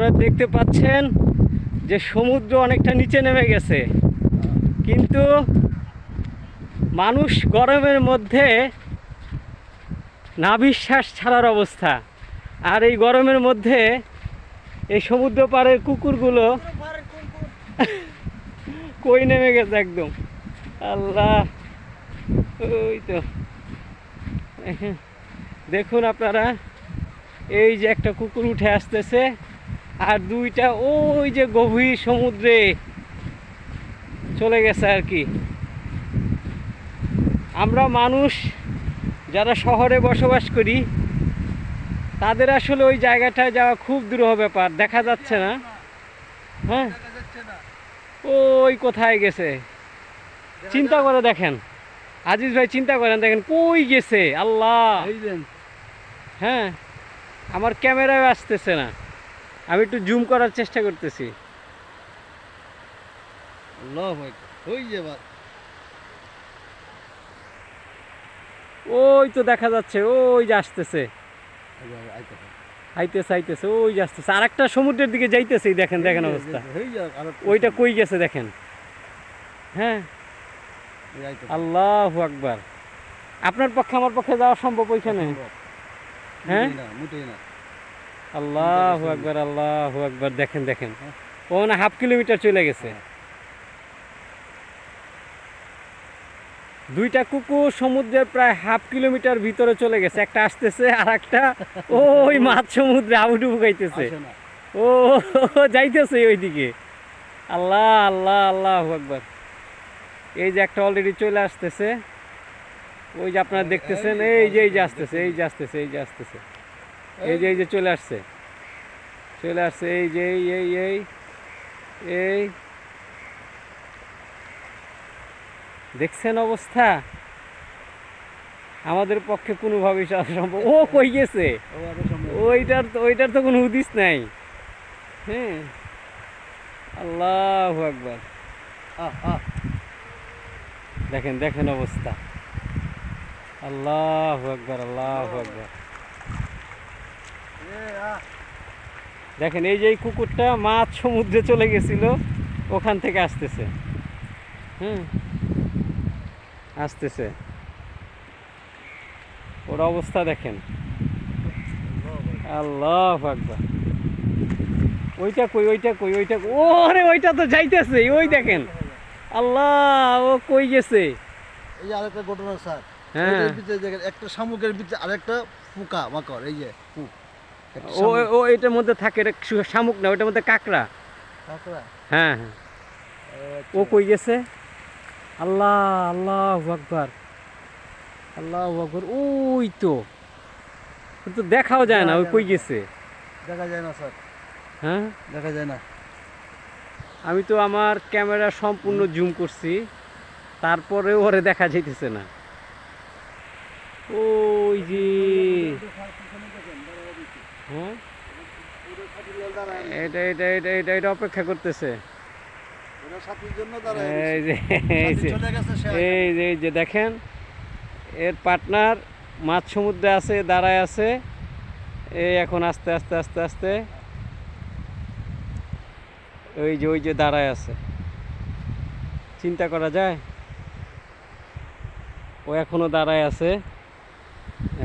আপনারা দেখতে পাচ্ছেন যে সমুদ্র অনেকটা নিচে নেমে গেছে। কিন্তু মানুষ গরমের মধ্যে নাভিশ্বাস ছাড়ার অবস্থা। আর এই গরমের মধ্যে এই সমুদ্র পাড়ের কুকুরগুলো কই নেমে গেছে একদম? আল্লাহ, ওই তো। দেখুন আপনারা, এই যে একটা কুকুর উঠে আসতেছে। আর দুইটা ওই যে গভীর সমুদ্রে চলে গেছে আর কি। আমরা মানুষ যারা শহরে বসবাস করি তাদের আসলে ওই জায়গাটায় যাওয়া খুব দুরূহ ব্যাপার দেখা যাচ্ছে না। হ্যাঁ? ওই কোথায় গেছে? চিন্তা করে দেখেন। আজিজ ভাই চিন্তা করেন দেখেন কই গেছে? আল্লাহ! হ্যাঁ? আমার ক্যামেরায় আসতেছে না। আমি একটু জুম করার চেষ্টা করতেছি। ওই তো দেখা যাচ্ছে ওই যে আসতেছে। আইতেছে আইতেছে ওই যে আসতেছে। আর একটা সমুদ্রের দিকে যাইতেছে দেখেন দেখেন অবস্থা। ওইটা কই গেছে দেখেন। হ্যাঁ? আল্লাহ আকবার। আপনার পক্ষে আমার পক্ষে যাওয়া সম্ভব ওইখানে? হ্যাঁ? মুটেই না। আল্লাহ আকবার আল্লাহ আকবার। দেখেন দেখেন। ও না হাফ কিলোমিটার চলে গেছে। দুইটা কুকুর সমুদ্রের প্রায় হাফ কিলোমিটার ভিতরে চলে গেছে। একটা আসতেছে আর একটা ওই মাছ সমুদ্রে আবুডুবু খাইতেছে। ও যাইতেছে ওইদিকে। আল্লাহ আল্লাহ আল্লাহ একবার এই যে একটা অলরেডি চলে আসতেছে। ওই যে আপনারা দেখতেছেন এই যে এই যে আসতেছে এই যে আসতেছে এই যে আসতেছে। এই যে এই যে চলে আসছে। চলে আসছে, এই যে, এই এই এই এই। দেখছেন অবস্থা? আমাদের পক্ষে কোনোভাবেই সম্ভব ও কই গেছে? ওইটার তো ওইটার তো কোনো হুদিস নাই। হ্যাঁ। আল্লাহ একবার দেখেন দেখেন অবস্থা। আল্লাহ একবার আল্লাহ একবার দেখেন এই যে এই কুকুরটা মাছ সমুদ্রে চলে গেছিল ওখান থেকে আসতেছে। হুম আসতেছে। ওর অবস্থা দেখেন। আল্লাহ আকবার। ওইটা কই ওইটা কই ওইটা কই? ওরে ওইটা তো যাইতেছে ওই দেখেন। আল্লাহ ও কই গেছে? এই যে আরেকটা ঘটনা স্যার। হ্যাঁ। দেখেন একটা শামুকের ভিতরে আরেকটা পোকা মাকড় এই যে। পুক ও ও এটার মধ্যে থাকে এটা শামুক না ওটার মধ্যে কাঁকড়া। কাঁকড়া। হ্যাঁ হ্যাঁ। ও ও কই গেছে? আল্লাহ আল্লাহ আকবার। আল্লাহ আকবার ওই তো। তো দেখাও যায় না ওই কই গেছে? দেখা যায় না স্যার। হ্যাঁ? দেখা যায় না। আমি তো আমার ক্যামেরা সম্পূর্ণ জুম করছি তারপরেও ওরে দেখা যাইতেছে না। ওই যে। হ্যাঁ এটা এটা এটা এটা এটা অপেক্ষা করতেছে। এই যে এই যে এই যে দেখেন, এর পার্টনার মাছ সমুদ্রে আছে, দাঁড়ায় আছে, এই এখন আস্তে আস্তে আস্তে আস্তে, ওই যে ওই যে দাঁড়ায় আছে। চিন্তা করা যায়? ও এখনও দাঁড়ায় আছে।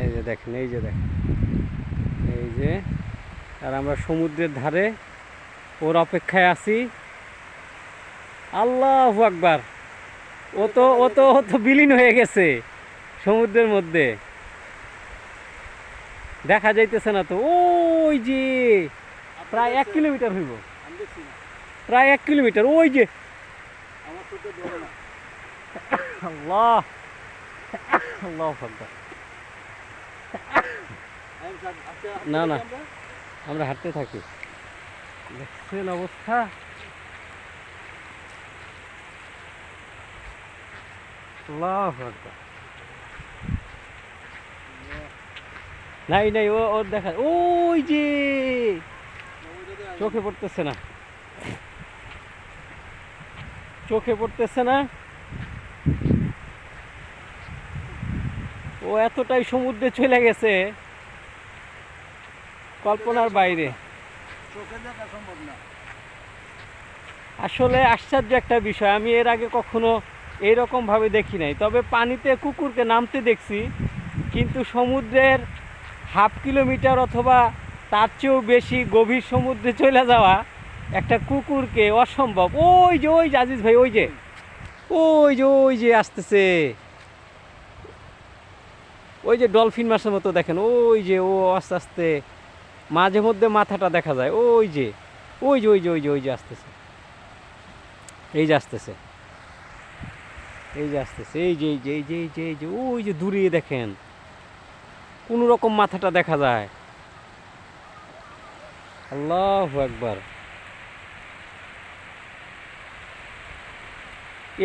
এই যে দেখেন, এই যে দেখেন। যে, আর আমরা সমুদ্রের ধারে ওর অপেক্ষায় আছি। আল্লাহ আকবার! ও তো ও তো ও তো বিলীন হয়ে গেছে সমুদ্রের মধ্যে। দেখা যাইতেছে না তো। ওই যে, প্রায় এক কিলোমিটার হইব। প্রায় এক কিলোমিটার। ওই যে, আল্লাহ! আল্লাহ আকবার! না, না। আমরা? হাঁটতে থাকি। দেখছেন অবস্থা? নাই নাই ও ওর দেখা ওই যে! চোখে পড়তেছে না। চোখে পড়তেছে না। ও এতটাই সমুদ্রে চলে গেছে। কল্পনার বাইরে। আসলে আশ্চর্য একটা বিষয়, আমি এর আগে কখনো এইরকম ভাবে দেখি নাই। তবে পানিতে কুকুরকে নামতে দেখছি, কিন্তু সমুদ্রের হাফ কিলোমিটার অথবা তার চেয়েও বেশি গভীর সমুদ্রে চলে যাওয়া একটা কুকুরকে অসম্ভব। ওই যে ওই যে ভাই, ওই যে ওই যে ওই যে আসতেছে। ওই যে ডলফিন মাছের মতো দেখেন, ওই যে, ও আস্তে আস্তে মাঝে মধ্যে মাথাটা দেখা যায়। ওই যে ওই যে ওই যে ওই যে ওই যে আসতেছে। এই যে আসতেছে। এই যে আসতেছে এই যে এই যে এই যে এই যে এই যে ওই যে দূরে দেখেন। কোনো রকম মাথাটা দেখা যায়। আল্লাহ একবার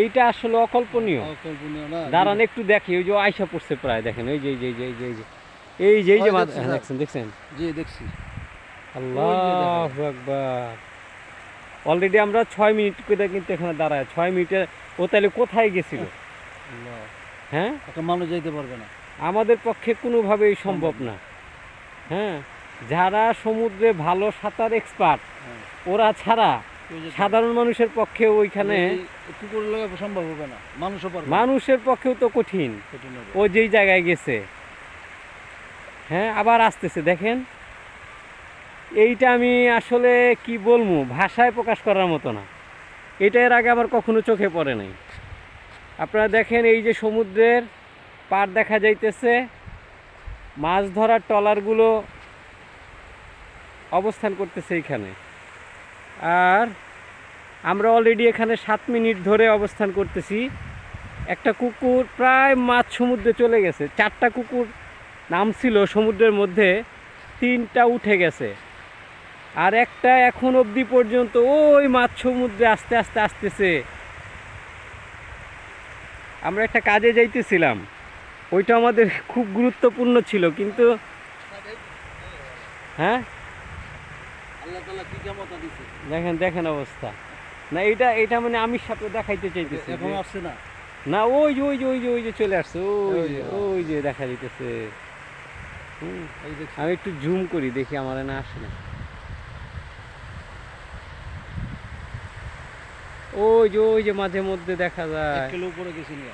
এইটা আসলে অকল্পনীয়। দাঁড়ান একটু দেখি ওই যে আয়সা পড়ছে প্রায় দেখেন এই যে এই যে এই যে এই যে। এই যে এই হ্যাঁ, স্যার। দেখছেন দেখছেন? জি দেখছি। আল্লাহ অলরেডি আমরা ছয় মিনিট করে কিন্তু এখানে দাঁড়ায়। ছয় মিনিটে ও তাহলে কোথায় গেছিল? হ্যাঁ? একটা মানুষ যাইতে পারবে না। আমাদের পক্ষে কোনোভাবেই সম্ভব না। হ্যাঁ? যারা সমুদ্রে ভালো সাঁতার এক্সপার্ট হ্যাঁ। ওরা ছাড়া সাধারণ মানুষের পক্ষে ওইখানে সম্ভব হবে না। মানুষের পক্ষেও তো কঠিন। কঠিন ও যেই জায়গায় গেছে। হ্যাঁ আবার আসতেছে, দেখেন। এইটা আমি আসলে কি বলব, ভাষায় প্রকাশ করার মতো না। এটা এর আগে আবার কখনো চোখে পড়ে নাই। আপনারা দেখেন, এই যে সমুদ্রের পার দেখা যাইতেছে, মাছ ধরার ট্রলারগুলো অবস্থান করতেছে এইখানে। আর আমরা অলরেডি এখানে সাত মিনিট ধরে অবস্থান করতেছি। একটা কুকুর প্রায় মাছ সমুদ্রে চলে গেছে, চারটা কুকুর নামছিল সমুদ্রের মধ্যে তিনটা উঠে গেছে। আর একটা এখন অবধি পর্যন্ত ওই মাছ সমুদ্রে আস্তে আস্তে আসতেছে। আমরা একটা কাজে যাইতেছিলাম। ওইটা আমাদের খুব গুরুত্বপূর্ণ ছিল কিন্তু হ্যাঁ? দেখেন দেখেন অবস্থা। না এটা এটা মানে আমি সাথে দেখাইতে চাইতেছি এখন আসছে না? না ওই যে ওই যে ওই যে ওই যে চলে আসছে। ওই যে ওই যে দেখা যাইতেছে। হুম, আমি একটু জুম করি দেখি আমার না আসে না। ওই যে ওই যে মাঝে মধ্যে দেখা যায়। উপরে গেছি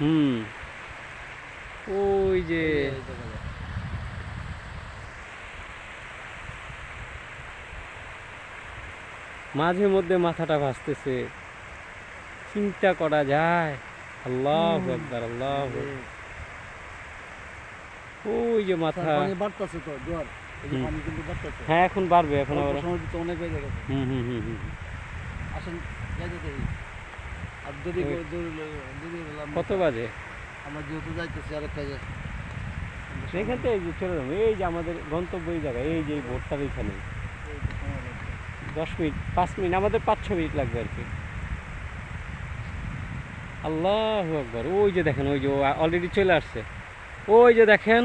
হুম। ওই যে। মাঝে মধ্যে মাথাটা ভাসতেছে। চিন্তা করা যায়। আল্লাহ। আল্লাহ ওই যে মাথা। বাড়তাছে তো জোয়ার হ্যাঁ এখন বাড়বে এখন আবার। অনেক বেড়ে গেছে হুম হুম হুম হুম আসেন আর যদি কত বাজে? আমরা যেহেতু যাইতেছি এখান থেকে এই যে চলে যাব এই যে আমাদের গন্তব্য এই জায়গায় এই যে বোর্ডটার এইখানে দশ মিনিট পাঁচ মিনিট আমাদের পাঁচ ছ মিনিট লাগবে আর কি। আল্লাহ একবার ওই যে দেখেন ওই যে অলরেডি চলে আসছে। ওই যে দেখেন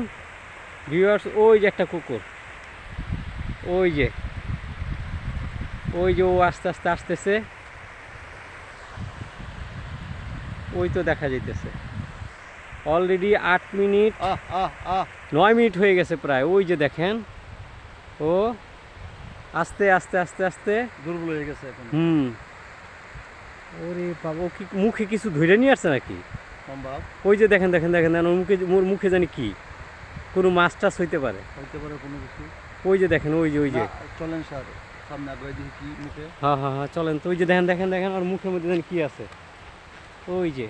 ভিউয়ার্স ওই যে একটা কুকুর। ওই যে ওই যে ও আস্তে আস্তে আসতেছে। ওই তো দেখা যাইতেছে। অলরেডি আট মিনিট নয় মিনিট হয়ে গেছে প্রায়। ওই যে দেখেন ও আস্তে আস্তে আস্তে আস্তে। দুর্বল হয়ে গেছে হুম। ওরে বাবা ও কি মুখে কিছু ধরে নিয়ে আসছে নাকি? সম্ভব। ওই যে দেখেন দেখেন দেখেন দেখেন, ওর মুখে ওর মুখে জানি কি? কোনো মাছ টাছ হইতে পারে। হইতে পারে কোনো কিছু? ওই যে দেখেন ওই যে ওই যে। চলেন স্যার সামনে আগে দেখি কি মুখে। হ্যাঁ হ্যাঁ হ্যাঁ চলেন তো ওই যে দেখেন দেখেন দেখেন ওর মুখের মধ্যে জানি কি আছে। ওই যে।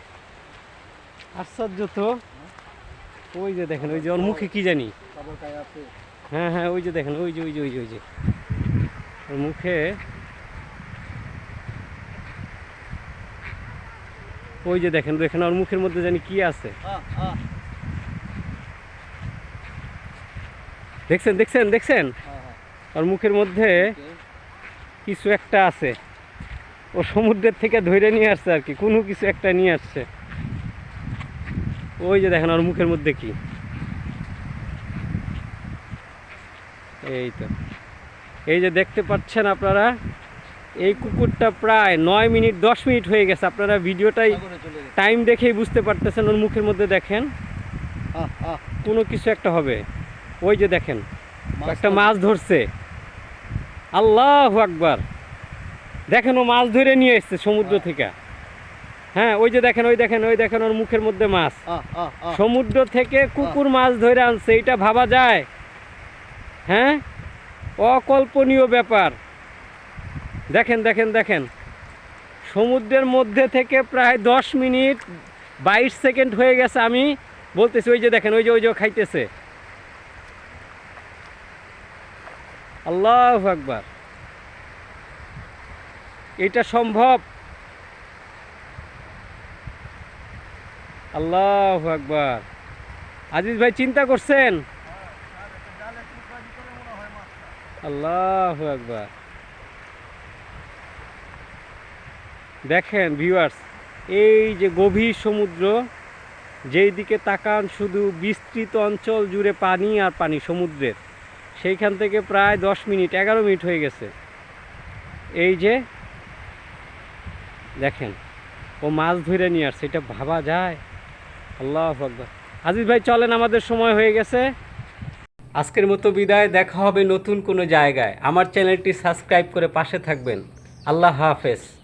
আশ্চর্য তো। ওই যে দেখেন ওই যে ওর মুখে কি জানি? হ্যাঁ হ্যাঁ ওই যে দেখেন ওই যে ওই যে ওই যে ওই যে। ওর মুখে ওই যে দেখেন দেখেন ওর মুখের মধ্যে জানি কি আছে। আহ আহ দেখছেন দেখছেন দেখছেন? হ্যাঁ হ্যাঁ। ওর মুখের মধ্যে কিছু একটা আছে। ও সমুদ্রের থেকে ধরে নিয়ে আসছে আর কি কোনো কিছু একটা নিয়ে আসছে। ওই যে দেখেন ওর মুখের মধ্যে কি। এই তো। এই যে দেখতে পাচ্ছেন আপনারা? এই কুকুরটা প্রায় নয় মিনিট দশ মিনিট হয়ে গেছে। আপনারা ভিডিওটাই টাইম দেখেই বুঝতে পারতেছেন ওর মুখের মধ্যে দেখেন। কোনো কিছু একটা হবে। ওই যে দেখেন একটা মাছ ধরছে। আল্লাহ আকবার। দেখেন ও মাছ ধরে নিয়ে এসছে সমুদ্র থেকে। হ্যাঁ ওই যে দেখেন ওই দেখেন ওই দেখেন ওর মুখের মধ্যে মাছ। সমুদ্র থেকে কুকুর মাছ ধরে আনছে এটা ভাবা যায়? হ্যাঁ? অকল্পনীয় ব্যাপার। দেখেন দেখেন দেখেন। সমুদ্রের মধ্যে থেকে প্রায় দশ মিনিট বাইশ সেকেন্ড হয়ে গেছে আমি বলতেছি, ওই যে দেখেন, ওই যে ওই যে খাইতেছে। আল্লাহ আকবার। এটা সম্ভব? আল্লাহ আকবার। আজিজ ভাই, চিন্তা করছেন? আল্লাহ আকবার। দেখেন ভিউয়ার্স এই যে গভীর সমুদ্র, যেই দিকে তাকান শুধু বিস্তৃত অঞ্চল জুড়ে পানি আর পানি সমুদ্রের, সেইখান থেকে প্রায় দশ মিনিট, এগারো মিনিট হয়ে গেছে। এই যে, দেখেন, ও মাছ ধরে নিয়ে আসছে, এটা ভাবা যায়? আল্লাহ আকবর। আজিজ ভাই, চলেন, আমাদের সময় হয়ে গেছে। আজকের মতো বিদায়, দেখা হবে নতুন কোনো জায়গায়। আমার চ্যানেলটি সাবস্ক্রাইব করে পাশে থাকবেন। আল্লাহ হাফেজ।